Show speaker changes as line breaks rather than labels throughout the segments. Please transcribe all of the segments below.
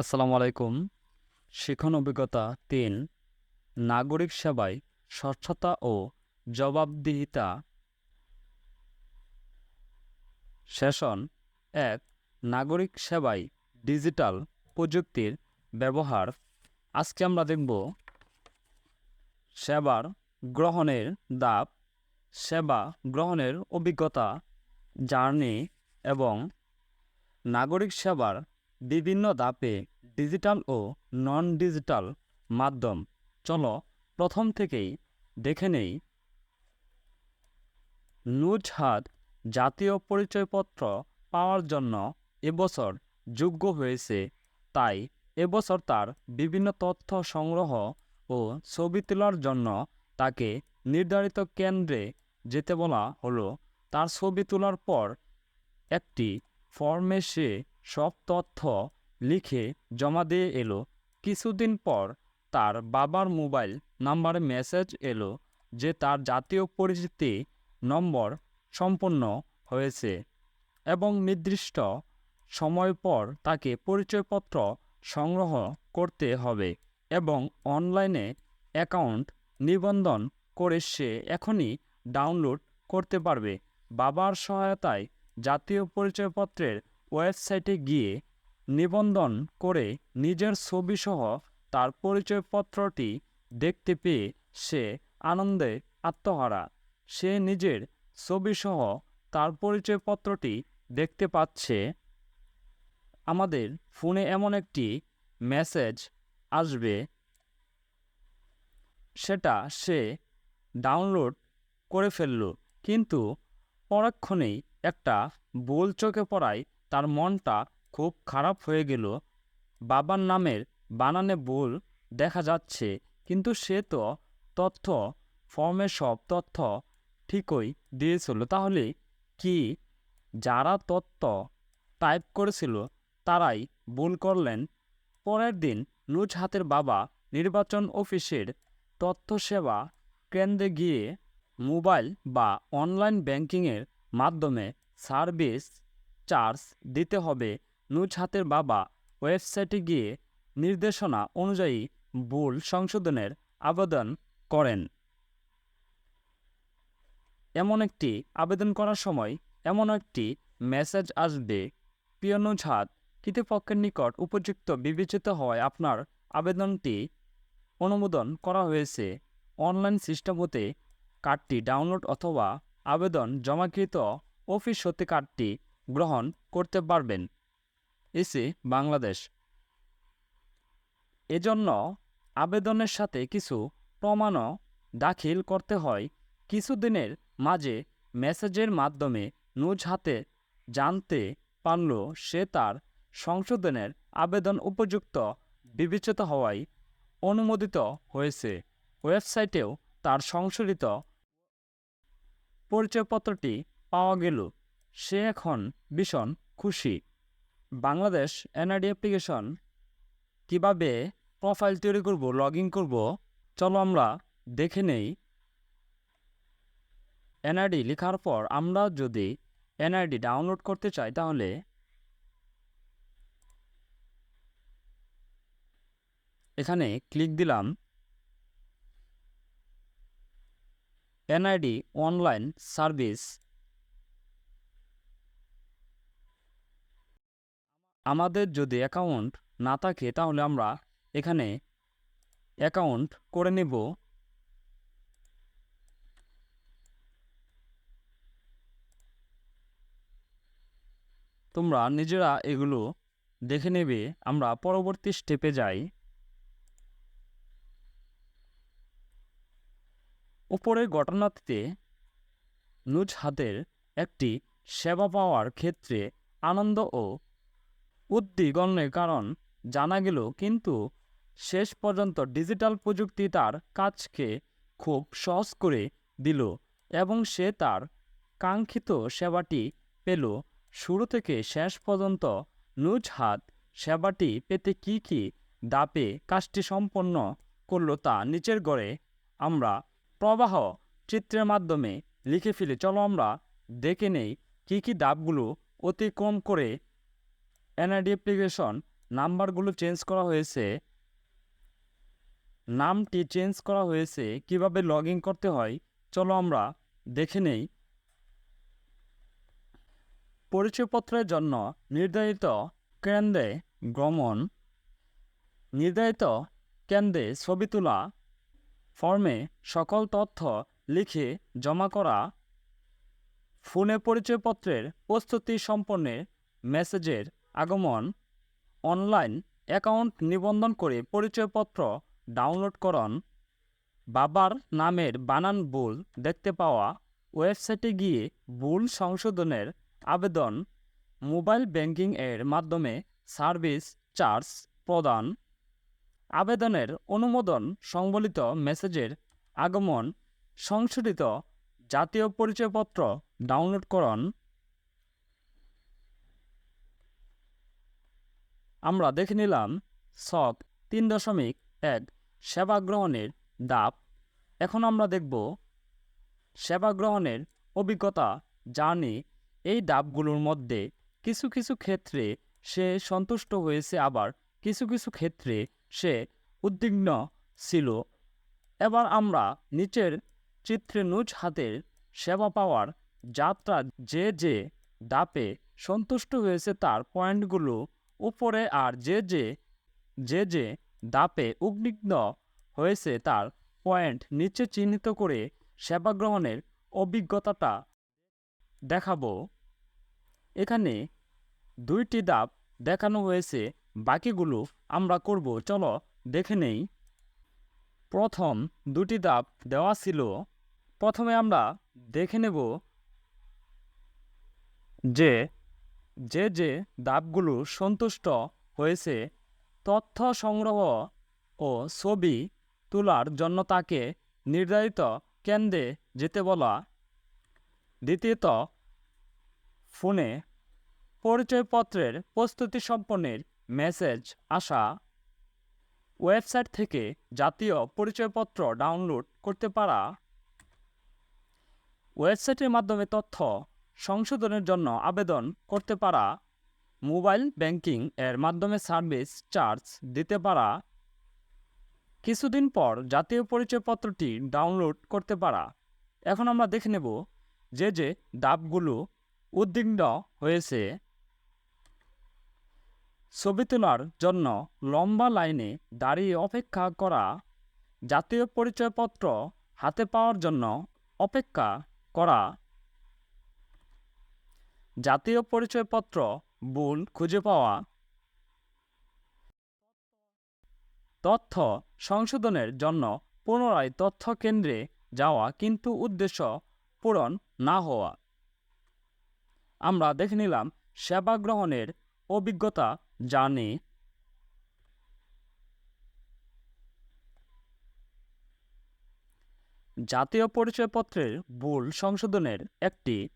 আসসালামু আলাইকুম। শিখন অভিজ্ঞতা তিন, নাগরিক সেবায় স্বচ্ছতা ও জবাবদিহিতা। সেশন, এক, নাগরিক সেবায় ডিজিটাল প্রযুক্তির ব্যবহার। আজকে আমরা দেখব সেবার গ্রহণের দাপ, সেবা গ্রহণের অভিজ্ঞতা, জার্নি এবং নাগরিক সেবার বিভিন্ন ধাপে ডিজিটাল ও নন ডিজিটাল মাধ্যম। চলো প্রথম থেকেই দেখে নেই। নুজহাত জাতীয় পরিচয়পত্র পাওয়ার জন্য এবছর যোগ্য হয়েছে। তাই এবছর তার বিভিন্ন তথ্য সংগ্রহ ও ছবি তোলার জন্য তাকে নির্ধারিত কেন্দ্রে যেতে বলা হলো। তার ছবি তোলার পর একটি ফর্মে সে সব তথ্য লিখে জমা দিয়ে এলো। কিছুদিন পর তার বাবার মোবাইল নাম্বারে মেসেজ এলো যে তার জাতীয় পরিচিতি নম্বর সম্পন্ন হয়েছে এবং নির্দিষ্ট সময় পর তাকে পরিচয়পত্র সংগ্রহ করতে হবে এবং অনলাইনে অ্যাকাউন্ট নিবন্ধন করে সে এখনই ডাউনলোড করতে পারবে। বাবার সহায়তায় জাতীয় পরিচয়পত্রের ওয়েবসাইটে গিয়ে নিবন্ধন করে নিজের ছবিসহ তার পরিচয়পত্রটি দেখতে পেয়ে সে আনন্দে আত্মহারা। সে নিজের ছবিসহ তার পরিচয়পত্রটি দেখতে পাচ্ছে। আমাদের ফোনে এমন একটি মেসেজ আসবে। সেটা সে ডাউনলোড করে ফেলল, কিন্তু পরক্ষণেই একটা ভুল চোখে পড়ায় তার মনটা খুব খারাপ হয়ে গেল। বাবার নামের বানানে ভুল দেখা যাচ্ছে, কিন্তু সে তো তথ্য ফর্মের সব তথ্য ঠিকই দিয়েছিল। তাহলে কি যারা তথ্য টাইপ করেছিল তারাই ভুল করলেন? পরের দিন নুজহাতের বাবা নির্বাচন অফিসের তথ্য সেবা কেন্দ্রে গিয়ে মোবাইল বা অনলাইন ব্যাংকিংয়ের মাধ্যমে সার্ভিস চার্জ দিতে হবে। নুজহাতের বাবা ওয়েবসাইটে গিয়ে নির্দেশনা অনুযায়ী ভুল সংশোধনের আবেদন করেন। এমন একটি আবেদন করার সময় এমন একটি মেসেজ আসবে। প্রিয় নুজহাত কর্তৃপক্ষের নিকট উপযুক্ত বিবেচিত হওয়ায় আপনার আবেদনটি অনুমোদন করা হয়েছে। অনলাইন সিস্টেম হতে কার্ডটি ডাউনলোড অথবা আবেদন জমাকৃত অফিস হতে কার্ডটি গ্রহণ করতে পারবেন। এসে বাংলাদেশ। এজন্য আবেদনের সাথে কিছু প্রমাণও দাখিল করতে হয়। কিছুদিনের মাঝে মেসেজের মাধ্যমে নুজ হাতে জানতে পারল সে তার সংশোধনের আবেদন উপযুক্ত, বিবেচিত হওয়ায় অনুমোদিত হয়েছে। ওয়েবসাইটেও তার সংশোধিত পরিচয়পত্রটি পাওয়া গেল। সে এখন ভীষণ খুশি। বাংলাদেশ এনআইডি অ্যাপ্লিকেশন কীভাবে প্রোফাইল তৈরি করব লগ ইন করব, চলো আমরা দেখে নেই। এনআইডি লেখার পর আমরা যদি এনআইডি ডাউনলোড করতে চাই তাহলে এখানে ক্লিক দিলাম। এনআইডি অনলাইন সার্ভিস আমাদের যদি অ্যাকাউন্ট না থাকে, তাহলে আমরা এখানে অ্যাকাউন্ট করে নেব। তোমরা নিজেরা এগুলো দেখে নেবে, আমরা পরবর্তী স্টেপে যাই। উপরের ঘটনাটিতে নুজহাতের একটি সেবা পাওয়ার ক্ষেত্রে আনন্দ ও উদ্বিগ্নের কারণ জানা গেল কিন্তু শেষ পর্যন্ত ডিজিটাল প্রযুক্তি তার কাজকে খুব সহজ করে দিল এবং সে তার কাঙ্ক্ষিত সেবাটি পেল। শুরু থেকে শেষ পর্যন্ত নুজহাত সেবাটি পেতে কি কি দাপে কাজটি সম্পন্ন করল তা নিচের গড়ে আমরা প্রবাহ চিত্রের মাধ্যমে লিখে ফেলে। চলো আমরা দেখে নেই কী কী ধাপগুলো অতিক্রম করে এনআইডি অ্যাপ্লিকেশন নাম্বারগুলো চেঞ্জ করা হয়েছে। নামটি চেঞ্জ করা হয়েছে, কীভাবে লগ করতে হয়, চলো আমরা দেখে নেই। পরিচয়পত্রের জন্য নির্ধারিত কেন্দ্রে গমন, নির্ধারিত কেন্দ্রে ছবি তোলা, ফর্মে সকল তথ্য লিখে জমা করা, ফোনে পরিচয়পত্রের প্রস্তুতি সম্পন্নের মেসেজের আগমন, অনলাইন অ্যাকাউন্ট নিবন্ধন করে পরিচয়পত্র ডাউনলোড করন। বাবার নামের বানান ভুল দেখতে পাওয়া ওয়েবসাইটে গিয়ে ভুল সংশোধনের আবেদন মোবাইল ব্যাংকিং এর মাধ্যমে সার্ভিস চার্জ প্রদান। আবেদনের অনুমোদন সংবলিত মেসেজের আগমন, সংশোধিত জাতীয় পরিচয়পত্র ডাউনলোড আমরা দেখে নিলাম শখ তিন দশমিক এক সেবা গ্রহণের দাপ। এখন আমরা দেখব সেবা গ্রহণের অভিজ্ঞতা জার্নি এই ডাবগুলোর মধ্যে কিছু কিছু ক্ষেত্রে সে সন্তুষ্ট হয়েছে, আবার কিছু কিছু ক্ষেত্রে সে উদ্বিগ্ন ছিল। এবার আমরা নিচের চিত্রে নুজ হাতের সেবা পাওয়ার যাত্রা যে যে ডাপে সন্তুষ্ট হয়েছে তার পয়েন্টগুলো উপরে আর যে যে যে যে দাপে উদ্বিগ্ন হয়েছে তার পয়েন্ট নিচে চিহ্নিত করে সেবা গ্রহণের অভিজ্ঞতাটা দেখাবো। এখানে দুইটি দাপ দেখানো হয়েছে, বাকিগুলো আমরা করব। চলো দেখে নেই। প্রথম দুটি দাপ দেওয়া ছিল। প্রথমে আমরা দেখে নেব যে যে যে দাবগুলো সন্তুষ্ট হয়েছে, তথ্য সংগ্রহ ও ছবি তোলার জন্য তাকে নির্ধারিত কেন্দ্রে যেতে বলা। দ্বিতীয়ত, ফোনে পরিচয়পত্রের প্রস্তুতি সম্পন্নের মেসেজ আসা। ওয়েবসাইট থেকে জাতীয় পরিচয়পত্র ডাউনলোড করতে পারা। ওয়েবসাইটের মাধ্যমে তথ্য সংশোধনের জন্য আবেদন করতে পারা মোবাইল ব্যাংকিং এর মাধ্যমে সার্ভিস চার্জ দিতে পারা। কিছুদিন পর জাতীয় পরিচয়পত্রটি ডাউনলোড করতে পারা। এখন আমরা দেখে নেব যে যে ডাবগুলো উদ্বিগ্ন হয়েছে। ছবি তোলার জন্য লম্বা লাইনে দাঁড়িয়ে অপেক্ষা করা। জাতীয় পরিচয়পত্র হাতে পাওয়ার জন্য অপেক্ষা করা। জাতীয় পরিচয়পত্র ভুল খুঁজে পাওয়া। তথ্য সংশোধনের জন্য পুনরায় তথ্য কেন্দ্রে যাওয়া কিন্তু উদ্দেশ্য পূরণ না হওয়া। আমরা দেখে নিলাম সেবা গ্রহণের অভিজ্ঞতা জানি। জাতীয় পরিচয়পত্রের ভুল সংশোধনের একটি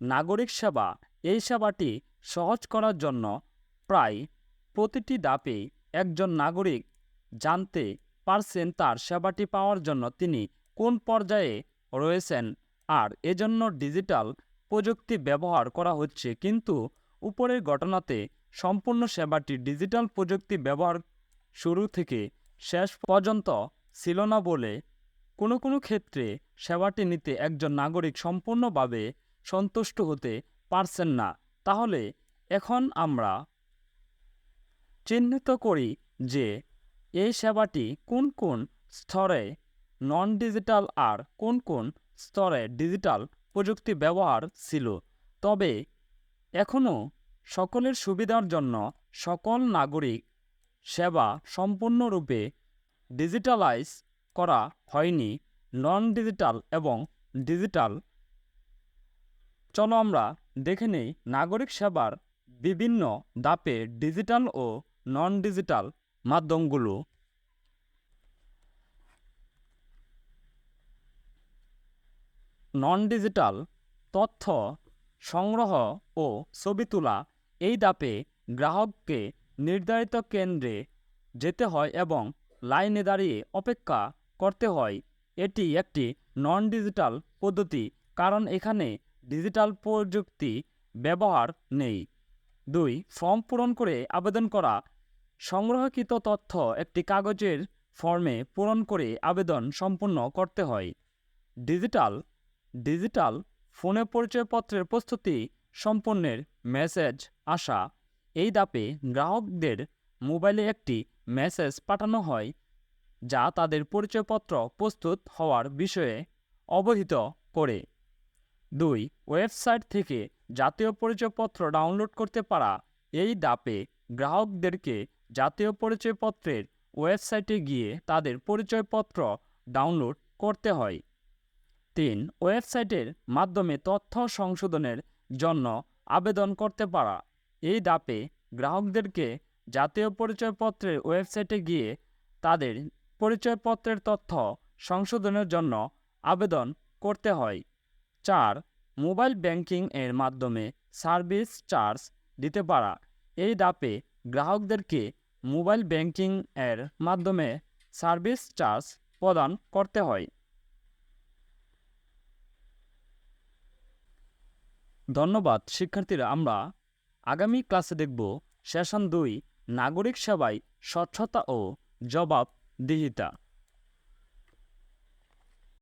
নাগরিক সেবা, এই সেবাটি সহজ করার জন্য প্রায় প্রতিটি ধাপে একজন নাগরিক জানতে পারছেন তার সেবাটি পাওয়ার জন্য তিনি কোন পর্যায়ে রয়েছেন আর এজন্য ডিজিটাল প্রযুক্তি ব্যবহার করা হচ্ছে। কিন্তু উপরের ঘটনাতে সম্পূর্ণ সেবাটি ডিজিটাল প্রযুক্তি ব্যবহার শুরু থেকে শেষ পর্যন্ত ছিল না বলে কোনো কোনো ক্ষেত্রে সেবাটি নিতে একজন নাগরিক সম্পূর্ণভাবে সন্তুষ্ট হতে পারছেন না। তাহলে এখন আমরা চিহ্নিত করি যে এই সেবাটি কোন কোন স্তরে নন ডিজিটাল আর কোন কোন স্তরে ডিজিটাল প্রযুক্তি ব্যবহার ছিল। তবে এখনও সকলের সুবিধার জন্য সকল নাগরিক সেবা সম্পূর্ণরূপে ডিজিটালাইজ করা হয়নি। নন ডিজিটাল এবং ডিজিটাল চলো আমরা দেখে নেই নাগরিক সেবার বিভিন্ন দাপে ডিজিটাল ও নন ডিজিটাল মাধ্যমগুলো। নন ডিজিটাল তথ্য সংগ্রহ ও ছবি তোলা, এই দাপে গ্রাহককে নির্ধারিত কেন্দ্রে যেতে হয় এবং লাইনে দাঁড়িয়ে অপেক্ষা করতে হয়। এটি একটি নন ডিজিটাল পদ্ধতি, কারণ এখানে ডিজিটাল প্রযুক্তি ব্যবহার নেই। দুই, ফর্ম পূরণ করে আবেদন করা। সংগ্রহকৃত তথ্য একটি কাগজের ফর্মে পূরণ করে আবেদন সম্পূর্ণ করতে হয়। ডিজিটাল ডিজিটাল ফোনে পরিচয়পত্রের প্রস্তুতি সম্পন্নের মেসেজ আসা। এই দাপে গ্রাহকদের মোবাইলে একটি মেসেজ পাঠানো হয়, যা তাদের পরিচয়পত্র প্রস্তুত হওয়ার বিষয়ে অবহিত করে। দুই, ওয়েবসাইট থেকে জাতীয় পরিচয়পত্র ডাউনলোড করতে পারা এই ধাপে গ্রাহকদেরকে জাতীয় পরিচয়পত্রের ওয়েবসাইটে গিয়ে তাদের পরিচয়পত্র ডাউনলোড করতে হয়। তিন, ওয়েবসাইটের মাধ্যমে তথ্য সংশোধনের জন্য আবেদন করতে পারা। এই ধাপে গ্রাহকদেরকে জাতীয় পরিচয়পত্রের ওয়েবসাইটে গিয়ে তাদের পরিচয়পত্রের তথ্য সংশোধনের জন্য আবেদন করতে হয়। চার মোবাইল ব্যাংকিং এর মাধ্যমে সার্ভিস চার্জ দিতে পারা। এই ধাপে গ্রাহকদেরকে মোবাইল ব্যাংকিং এর মাধ্যমে সার্ভিস চার্জ প্রদান করতে হয়। ধন্যবাদ, শিক্ষার্থীরা, আমরা আগামী ক্লাসে দেখব সেশন দুই, নাগরিক সেবায় স্বচ্ছতা ও জবাবদিহিতা।